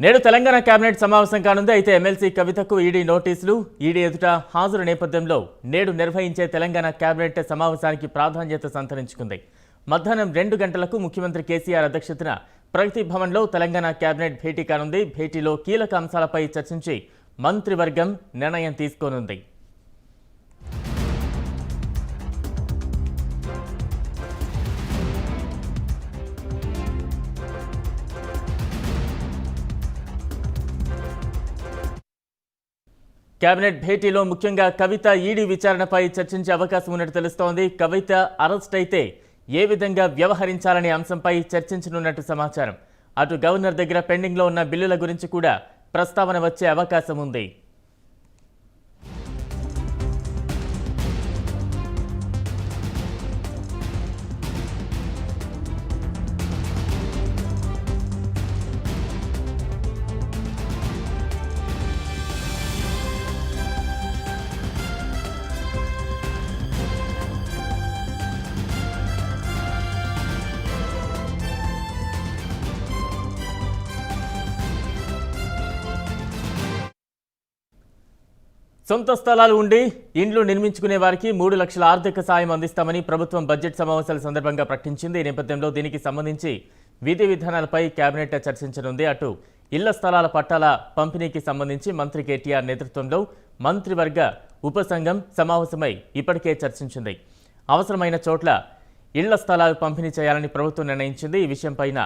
నేడు తెలంగాణ కేబినెట్ సమావేశం కానుంది. అయితే ఎమ్మెల్సీ కవితకు ఈడీ నోటీసులు. ఈడీ ఎదుట హాజరు నేపథ్యంలో నేడు నిర్వహించే తెలంగాణ కేబినెట్ సమావేశానికి ప్రాధాన్యత సంతరించుకుంది. మధ్యాహ్నం రెండు గంటలకు ముఖ్యమంత్రి కేసీఆర్ అధ్యక్షతన ప్రగతి భవన్లో తెలంగాణ కేబినెట్ భేటీ కానుంది. భేటీలో కీలక అంశాలపై చర్చించి మంత్రివర్గం నిర్ణయం తీసుకోనుంది. కేబినెట్ భేటీలో ముఖ్యంగా కవిత ఈడీ విచారణపై చర్చించే అవకాశం ఉన్నట్టు తెలుస్తోంది. కవిత అరెస్ట్ అయితే ఏ విధంగా వ్యవహరించాలనే అంశంపై చర్చించనున్నట్టు సమాచారం. అటు గవర్నర్ దగ్గర పెండింగ్లో ఉన్న బిల్లుల గురించి కూడా ప్రస్తావన వచ్చే అవకాశం ఉంది. సొంత స్థలాలు ఉండి ఇండ్లు నిర్మించుకునే వారికి మూడు లక్షల ఆర్థిక సాయం అందిస్తామని ప్రభుత్వం బడ్జెట్ సమావేశాల సందర్భంగా ప్రకటించింది. ఈ నేపథ్యంలో దీనికి సంబంధించి విధి విధానాలపై కేబినెట్ చర్చించనుంది. అటు ఇళ్ళ స్థలాల పట్టాల పంపిణీకి సంబంధించి మంత్రి కేటీఆర్ నేతృత్వంలో మంత్రివర్గ ఉపసంఘం సమావేశమై ఇప్పటికే చర్చించింది. అవసరమైన చోట్ల ఇళ్ళ స్థలాలు పంపిణీ చేయాలని ప్రభుత్వం నిర్ణయించింది. ఈ విషయంపైన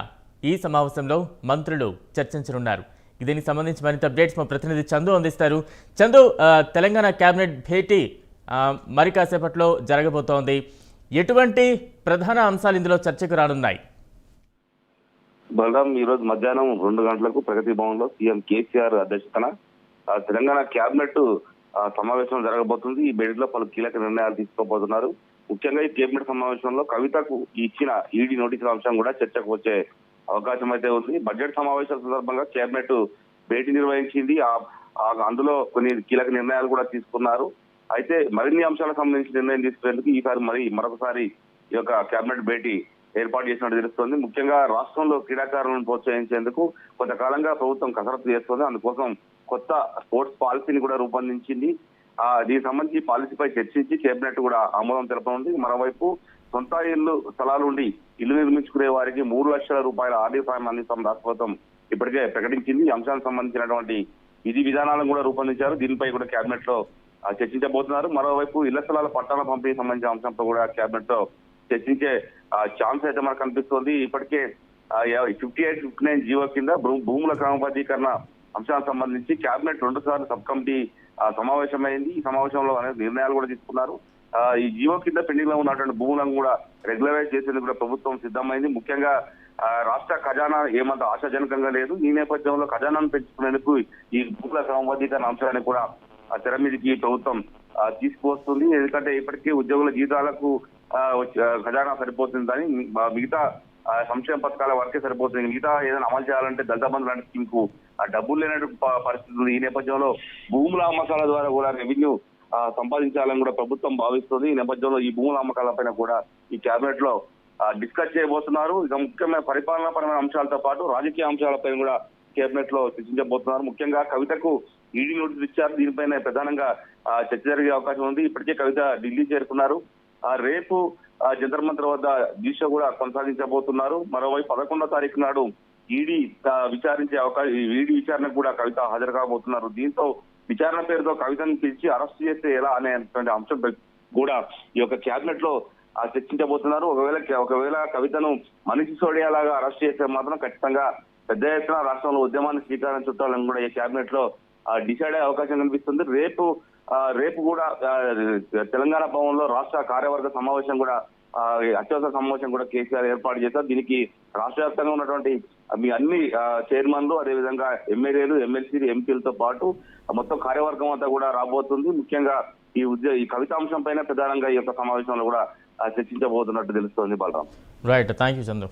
ఈ సమావేశంలో మంత్రులు చర్చించనున్నారు. దీనికి సంబంధించి మరింత అప్డేట్స్ మా ప్రతినిధి చందు అందిస్తారు. చందు తెలంగాణ కేబినెట్ భేటీ మరి కాసేపట్లో జరగబోతోంది. ఎటువంటి ప్రధాన అంశాలు ఇందులో చర్చకు రానున్నాయి? బలరాం ఈరోజు మధ్యాహ్నం రెండు గంటలకు ప్రగతి భవన్లో సీఎం కేసీఆర్ అధ్యక్షతన తెలంగాణ కేబినెట్ సమావేశం జరగబోతుంది. ఈ భేటీలో పలు కీలక నిర్ణయాలు తీసుకోబోతున్నారు. ముఖ్యంగా ఈ కేబినెట్ సమావేశంలో కవితకు ఇచ్చిన ఈడీ నోటీసుల అంశం కూడా చర్చకు వచ్చే అవకాశం అయితే ఉంది. బడ్జెట్ సమావేశాల సందర్భంగా కేబినెట్ భేటీ నిర్వహించింది. ఆ- అందులో కొన్ని కీలక నిర్ణయాలు కూడా తీసుకున్నారు. అయితే మరిన్ని అంశాలకు సంబంధించి నిర్ణయం తీసుకునేందుకు ఈసారి మరి మరొకసారి ఈ యొక్క కేబినెట్ భేటీ ఏర్పాటు చేసినట్టు తెలుస్తోంది. ముఖ్యంగా రాష్ట్రంలో క్రీడాకారులను ప్రోత్సహించేందుకు కొంతకాలంగా ప్రభుత్వం కసరత్తు చేస్తోంది. అందుకోసం కొత్త స్పోర్ట్స్ పాలసీని కూడా రూపొందించింది. దీనికి సంబంధించి పాలసీపై చర్చించి కేబినెట్ కూడా ఆమోదం తెలపనుంది మరోవైపు సొంత ఇల్లు స్థలాలు ఉండి ఇల్లు నిర్మించుకునే వారికి మూడు లక్షల రూపాయల ఆర్థిక సాయం అందిస్తాం రాష్ట్ర ప్రభుత్వం ఇప్పటికే ప్రకటించింది. ఈ అంశానికి సంబంధించినటువంటి విధి విధానాలను కూడా రూపొందించారు. దీనిపై కూడా కేబినెట్లో చర్చించబోతున్నారు. మరోవైపు ఇళ్ళ స్థలాల పట్టాల పంపిణీ సంబంధించిన అంశంపై కూడా కేబినెట్లో చర్చించే ఛాన్స్ అయితే మనకు కనిపిస్తోంది. ఇప్పటికే fifty eight fifty nine GO కింద భూముల క్రమబద్ధీకరణ అంశానికి సంబంధించి కేబినెట్ రెండు సార్లు సబ్ కమిటీ సమావేశమైంది ఈ సమావేశంలో అనేక నిర్ణయాలు కూడా తీసుకున్నారు. ఈ జీవో కింద పెండింగ్లో ఉన్నటువంటి భూములను కూడా రెగ్యులరైజ్ చేసేందుకు కూడా ప్రభుత్వం సిద్ధమైంది. ముఖ్యంగా రాష్ట్ర ఖజానా ఏమంత ఆశాజనకంగా లేదు. ఈ నేపథ్యంలో ఖజానాను పెంచుకునేందుకు ఈ భూముల క్రమబద్ధీకరణ అంశాన్ని కూడా ఆ తెర మీదకి ప్రభుత్వం తీసుకువస్తుంది. ఎందుకంటే ఇప్పటికీ ఉద్యోగుల జీతాలకు వచ్చే- ఖజానా సరిపోతుందని మి- మిగతా సంక్షేమ పథకాల వరకే సరిపోతుంది. మిగతా ఏదైనా అమలు చేయాలంటే దళిత బంధు లాంటి స్కీమ్కు ఆ, డబ్బులు లేనటువంటి పరిస్థితి ఉంది. ఈ నేపథ్యంలో భూముల అమ్మకాల ద్వారా కూడా రెవెన్యూ సంపాదించాలని కూడా ప్రభుత్వం భావిస్తుంది. ఈ నేపథ్యంలో ఈ భూముల అమ్మకాలపైన కూడా ఈ కేబినెట్లో డిస్కస్ చేయబోతున్నారు. ఇక ముఖ్యమైన పరిపాలనాపరమైన అంశాలతో పాటు రాజకీయ అంశాలపై కూడా కేబినెట్లో చర్చించబోతున్నారు. ముఖ్యంగా కవితకు ఈడీ నోటీసులు ఇచ్చారు. దీనిపైన ప్రధానంగా చర్చ జరిగే అవకాశం ఉంది. ఇప్పటికే కవిత ఢిల్లీ చేరుకున్నారు. ఆ, రేపు జంతర్ మంతర్ వద్ద దీక్ష కూడా కొనసాగించబోతున్నారు. మరోవైపు పదకొండో తారీఖు నాడు ఈడీ విచారించే అవకాశం ఈడీ విచారణకు కూడా కవిత హాజరు కాబోతున్నారు. దీంతో విచారణ పేరుతో కవితను పిలిచి అరెస్ట్ చేస్తే ఎలా అనేటువంటి అంశం కూడా ఈ యొక్క క్యాబినెట్లో చర్చించబోతున్నారు. ఒకవేళ ఒకవేళ కవితను మనిషి సోడియాలాగా అరెస్ట్ చేస్తే మాత్రం ఖచ్చితంగా పెద్ద ఎత్తున రాష్ట్రంలో ఉద్యమాన్ని స్వీకారం చుట్టాలని కూడా ఈ కేబినెట్లో డిసైడ్ అయ్యే అవకాశం కనిపిస్తుంది. రేపు రేపు కూడా తెలంగాణ భవన్లో రాష్ట్ర కార్యవర్గ సమావేశం కూడా అత్యవసర సమావేశం కూడా కేసీఆర్ ఏర్పాటు చేశారు. దీనికి రాష్ట్ర వ్యాప్తంగా ఉన్నటువంటి మీ అన్ని చైర్మన్లు అదేవిధంగా ఎమ్మెల్యేలు ఎమ్మెల్సీలు ఎంపీలతో పాటు మొత్తం కార్యవర్గం అంతా కూడా రాబోతుంది. ముఖ్యంగా ఈ ఉద్యోగ ఈ కవిత అంశం పైన ప్రధానంగా ఈ యొక్క సమావేశంలో కూడా చర్చించబోతున్నట్టు తెలుస్తోంది Balram. Right thank you Chandra